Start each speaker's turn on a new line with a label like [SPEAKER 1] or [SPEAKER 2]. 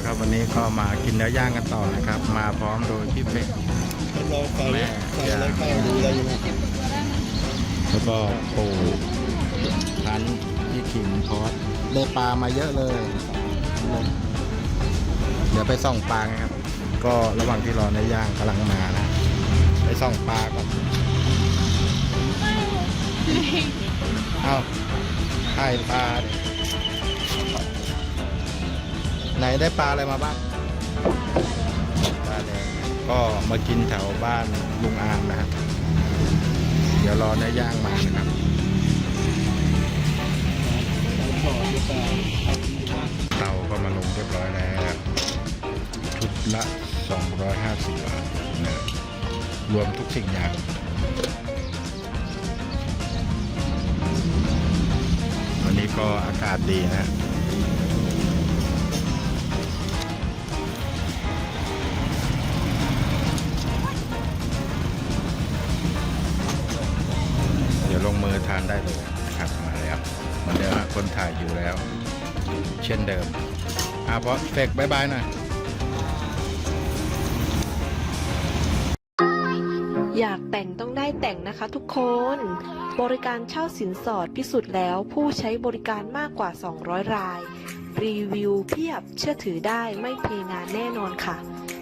[SPEAKER 1] อครับวันนี้ก็มากินเนื้อย่างกันต่อนะครับ มาพร้อมโดยพี่เป็ก
[SPEAKER 2] เราใส่
[SPEAKER 1] แม่
[SPEAKER 2] ใส่อะไรข้าวดูอะไรอยู่นะ
[SPEAKER 1] แล้วก็ปูพันพี่ขิงพอสได้ปลามาเยอะเลย เดี๋ยวไปส่องปลากันครับ ก็ระหว่างที่รอเนื้อย่างกำลังมานะ ไปส่องปลาก่อนเอาถ่ายปลาดิ ไหนได้ปลาอะไรมาบ้าง ปลาแดงก็มากินแถวบ้านลุงอามนะครับ เดี๋ยวรอเนื้อย่างมานะครับ เตาก็มาลงเรียบร้อยแล้วชุดละ 250 บาทนะรวมทุกสิ่งอย่างวันนี้ก็อากาศดีนะ ลงมือทานได้เลยนะครับมาแล้วเหมือนเดิมคนถ่ายอยู่แล้ว เช่นเดิมอะเพราะเฟกบายบายน่
[SPEAKER 3] อยากแต่งต้องได้แต่งนะคะทุกคน บริการเช่าสินสอดพิสูจน์แล้วผู้ใช้บริการมากกว่า 200 ราย รีวิวเพียบเชื่อถือได้ไม่เทงานแน่นอนค่ะ